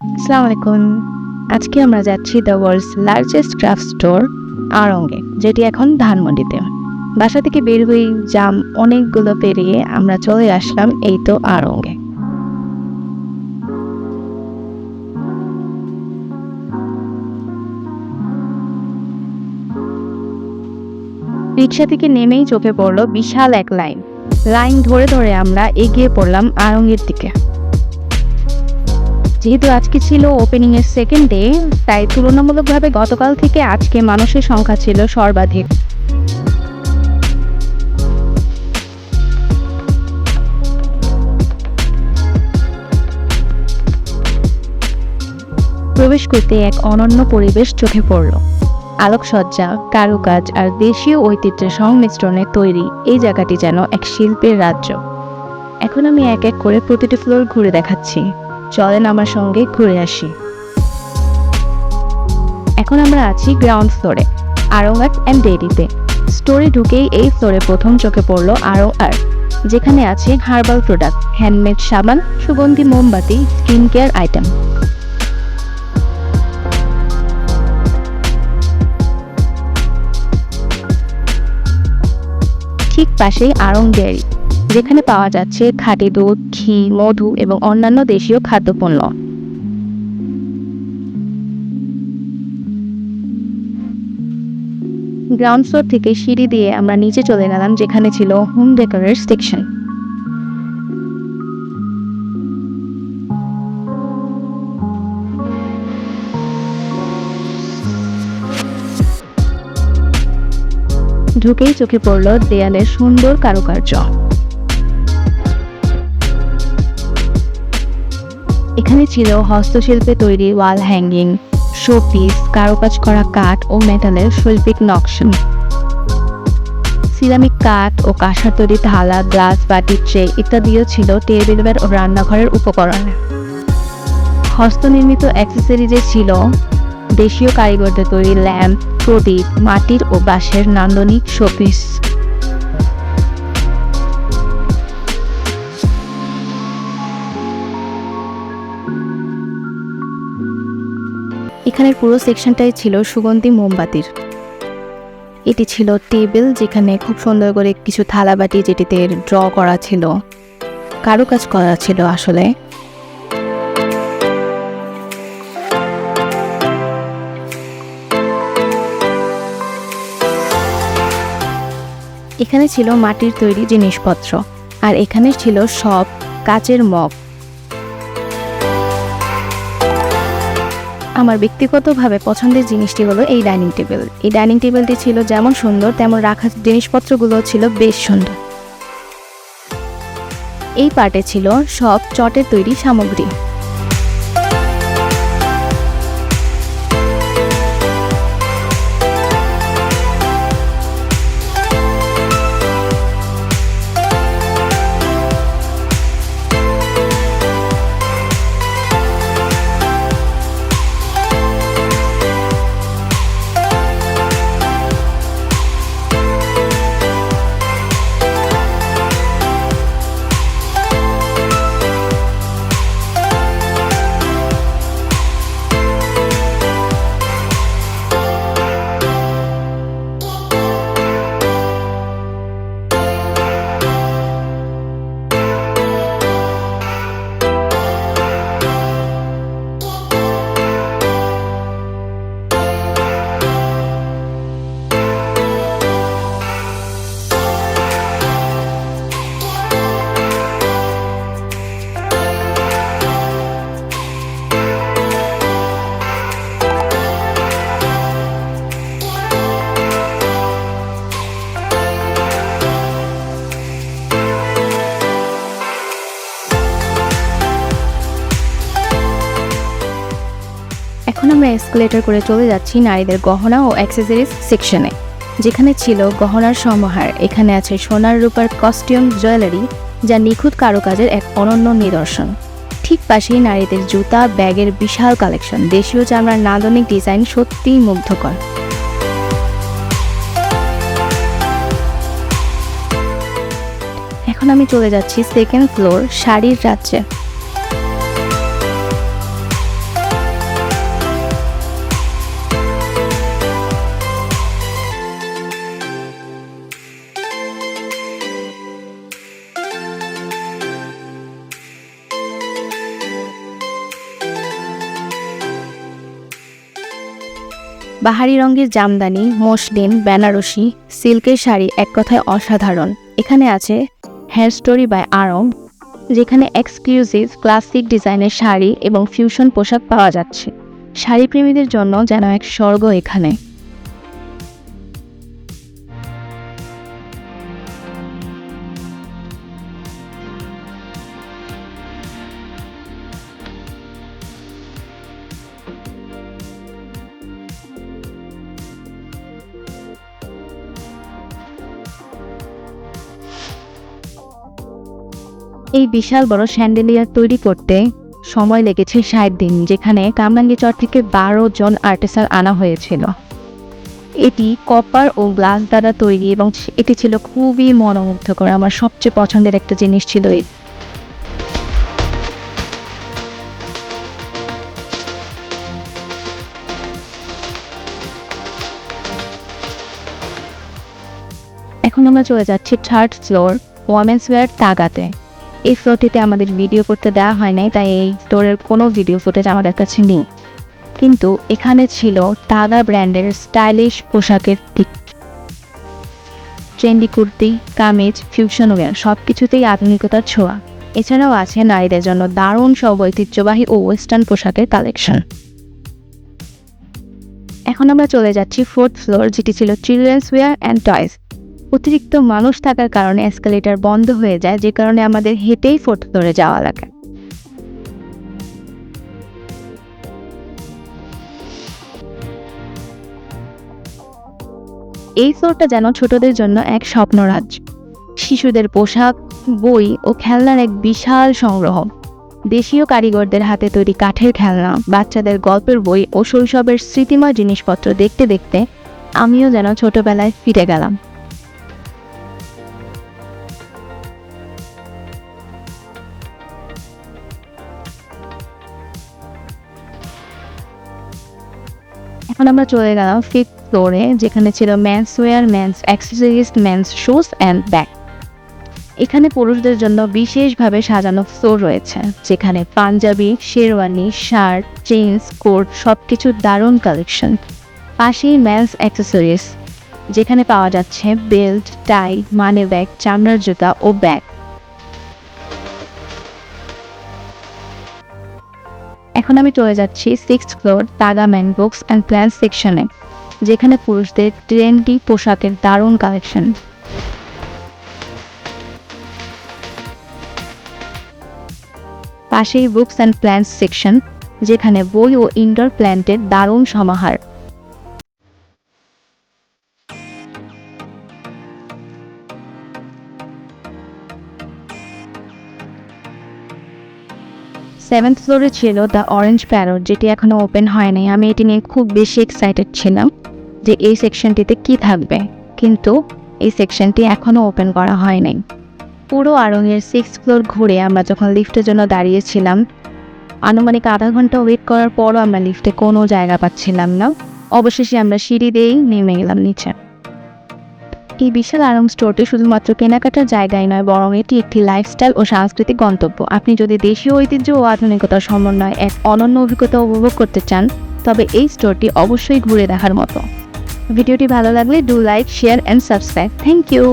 আসসালামু আলাইকুম। আজকে আমরা যাচ্ছি the world's largest craft store আড়ঙ্গে, যেটি এখন ধানমন্ডিতে। বাসা থেকে বের হয়ে জাম অনেকগুলো পেরিয়ে আমরা চলে আসলাম এই তো আড়ঙ্গে। রিক্সা থেকে নেমেই চোখে পড়ল বিশাল এক লাইন। লাইন ধরে ধরে আমরা এগিয়ে পড়লাম আড়ঙ্গের দিকে। যেহেতু আজকে ছিল ওপেনিং এর সেকেন্ড ডে তাই তুলনামূলকভাবে গতকাল থেকে আজকে মানুষের সংখ্যা ছিল সর্বাধিক। প্রবেশ করতে এক অনন্য পরিবেশ চোখে পড়ল। আলোকসজ্জা, কারুকাজ আর দেশীয় ঐতিহ্যের সংমিশ্রণে তৈরি এই জায়গাটি যেন এক শিল্পের রাজ্য। এখন আমি এক এক করে প্রতিটি ফ্লোর ঘুরে দেখাচ্ছি। চলেন আমার সঙ্গে ঘুরে আসি। এখন আমরা আছি গ্রাউন্ড ফ্লোরে আরং আর্ট অ্যান্ড ডেইরিতে স্টোরে ঢুকেই এই ফ্লোরে প্রথম চোখে পড়ল আরও আর্ট যেখানে আছে হার্বাল প্রোডাক্ট হ্যান্ডমেড সাবান, সুগন্ধি মোমবাতি স্কিন কেয়ার আইটেম ঠিক পাশেই আরং ডেয়ারি যেখানে পাওয়া যাচ্ছে খাঁটি দুধ, ঘি, মধু এবং অন্যান্য দেশীয় খাদ্যপণ্য। গ্রাউন্ড ফ্লোর থেকে সিঁড়ি দিয়ে আমরা নিচে চলে গেলাম, যেখানে ছিল হোম ডেকোরের সেকশন। ঢুকেই চোখে পড়ল দেয়ালের সুন্দর কারুকার্য। এখানে ছিল হস্তশিল্পে তৈরি ওয়াল হ্যাঙ্গিং, শোপিস, কারুকাজ করা কাঠ ও মেটালের শৈল্পিক নকশা। সিরামিক কাঠ ও কাঁসার তৈরি থালা, গ্লাস, বাটি, ট্রে ইত্যাদিও ছিল টেবিলওয়্যার ও রান্নাঘরের উপকরণ। হস্তনির্মিত অ্যাক্সেসরিজে ছিল দেশীয় কারিগরদের তৈরি ল্যাম্প, প্রদীপ, মাটির ও বাঁশের নান্দনিক শোপিস। এখানের পুরো সেকশনটাই ছিল সুগন্ধি মোমবাতির। এটি ছিল টেবিল যেখানে খুব সুন্দর করে কিছু থালাবাটি যেটিতে ড্র করা ছিল, কারুকাজ করা ছিল আসলে। এখানে ছিল মাটির তৈরি জিনিসপত্র, আর এখানে ছিল সব কাচের মগ। আমার ব্যক্তিগতভাবে পছন্দের জিনিসটি হলো এই ডাইনিং টেবিল। এই ডাইনিং টেবিলটি ছিল যেমন সুন্দর, তেমন রাখা জিনিসপত্রগুলো ছিল বেশ সুন্দর। এই পার্টে ছিল সব চটের তৈরি সামগ্রী। আমরা এসকেলেটর করে চলে যাচ্ছি নারীদের গহনা ও অ্যাক্সেসরিজ সেকশনে যেখানে ছিল গহনার সমাহার এখানে আছে সোনার রূপার কস্টিউম জুয়েলারি যা নিখুঁত কারুকাজের এক অনন্য নিদর্শন। ঠিক পাশেই নারীদের জুতা, ব্যাগের বিশাল কালেকশন দেশীয় চামড়ার নান্দনিক ডিজাইন সত্যিই মুগ্ধকর। এখন আমি চলে যাচ্ছি সেকেন্ড ফ্লোর শাড়ির রাজ্যে। বাহারি রঙের জামদানি, মসলিন, বেনারসি, সিল্কের শাড়ি এক কথায় অসাধারণ। এখানে আছে হেয়ার স্টোরি বাই আরম যেখানে এক্সক্লুসিভ ক্লাসিক ডিজাইনের শাড়ি এবং ফিউশন পোশাক পাওয়া যাচ্ছে। শাড়ি প্রেমীদের জন্য যেন এক স্বর্গ এখানে। এই বিশাল বড় স্যান্ডেলিয়ার তৈরি করতে সময় লেগেছে ষাট দিন, যেখানে কামরাঙ্গীচর থেকে বারো জন আর্টিসান আনা হয়েছিল। এটি কপার ও গ্লাস দ্বারা তৈরি এবং এটি ছিল খুবই মনোমুগ্ধকর। আমার সবচেয়ে পছন্দের একটা জিনিস ছিল এই। এখন আমরা চলে যাচ্ছি থার্ড ফ্লোর ওয়ামেন্স ওয়্যার তাগাতে। এই ফ্লোরটিতে আমাদের ভিডিও করতে দেওয়া হয় নাই, তাই এই স্টোরের কোনো ভিডিও ফুটেজ আমাদের কাছে নেই। কিন্তু এখানে ছিল তাগা ব্র্যান্ডের স্টাইলিশ পোশাকের দিক। Trendy kurti, kameez fusion wear সব কিছুতেই আধুনিকতার ছোঁয়া। এছাড়াও আছে নারীদের জন্য দারুণ সব ঐতিহ্যবাহী ও ওয়েস্টার্ন পোশাকের কালেকশন এখন আমরা চলে যাচ্ছি ফোর্থ ফ্লোর যেটি ছিল চিলড্রেন্স ওয়্যার অ্যান্ড টয়েস অতিরিক্ত মানুষ থাকার কারণে এসকালেটর বন্ধ হয়ে যায়, যে কারণে আমাদের হেঁটেই ফোর্থ ফ্লোরে যাওয়া লাগে। এই ফ্লোরটা যেন ছোটদের জন্য এক স্বপ্নরাজ্য শিশুদের পোশাক, বই ও খেলনার এক বিশাল সংগ্রহ। দেশীয় কারিগরদের হাতে তৈরি কাঠের খেলনা, বাচ্চাদের গল্পের বই ও শৈশবের স্মৃতিময় জিনিসপত্র দেখতে দেখতে আমিও যেন ছোটবেলায় ফিরে গেলাম। এখন আমরা চলে গেলাম ফিফথ ফ্লোরে যেখানে ছিল men's wear men's accessories men's shoes and bag এখানে পুরুষদের জন্য বিশেষভাবে সাজানো ফ্লোর রয়েছে, যেখানে panjabi, sherwani shirt jeans coat সব কিছুর দারুণ কালেকশন পাশেই ম্যান্স অ্যাক্সেসরিজ যেখানে পাওয়া যাচ্ছে বেল্ট টাই মানি ব্যাগ চামড়ার জুতা ও ব্যাগ এখন আমি চলে যাচ্ছি six floor Taaga man books and plan সেকশনে যেখানে পুরুষদের ট্রেন্ডি পোশাকের দারুণ কালেকশন পাশেই বুকস অ্যান্ড প্ল্যান্টস সেকশন যেখানে বই ও ইনডোর প্ল্যান্টের দারুণ সমাহার। সেভেন্থ ফ্লোরে ছিল দ্য অরেঞ্জ প্যারট যেটি এখনও ওপেন হয় নাই। আমি এটি নিয়ে খুব বেশি এক্সাইটেড ছিলাম যে এই সেকশনটিতে কি থাকবে। কিন্তু এই সেকশনটি এখনও ওপেন করা হয় নাই। পুরো আরঙের সিক্স ফ্লোর ঘুরে আমরা যখন লিফটের জন্য দাঁড়িয়েছিলাম, আনুমানিক আধা ঘণ্টা ওয়েট করার পরও আমরা লিফটে কোনো জায়গা পাচ্ছিলাম না। অবশেষে আমরা সিঁড়ি দিয়েই নেমে গেলাম নিচে। এই বিশাল আরাম স্টোরটি শুধুমাত্র কেনাকাটার জায়গায় নয়, বরং এটি একটি লাইফস্টাইল ও সাংস্কৃতিক গন্তব্য। আপনি যদি দেশীয় ঐতিহ্য ও আধুনিকতার সমন্বয় এক অনন্য অভিজ্ঞতা উপভোগ করতে চান, তবে এই স্টোরটি অবশ্যই ঘুরে দেখার মতো। ভিডিওটি ভালো লাগলে do like share and subscribe thank you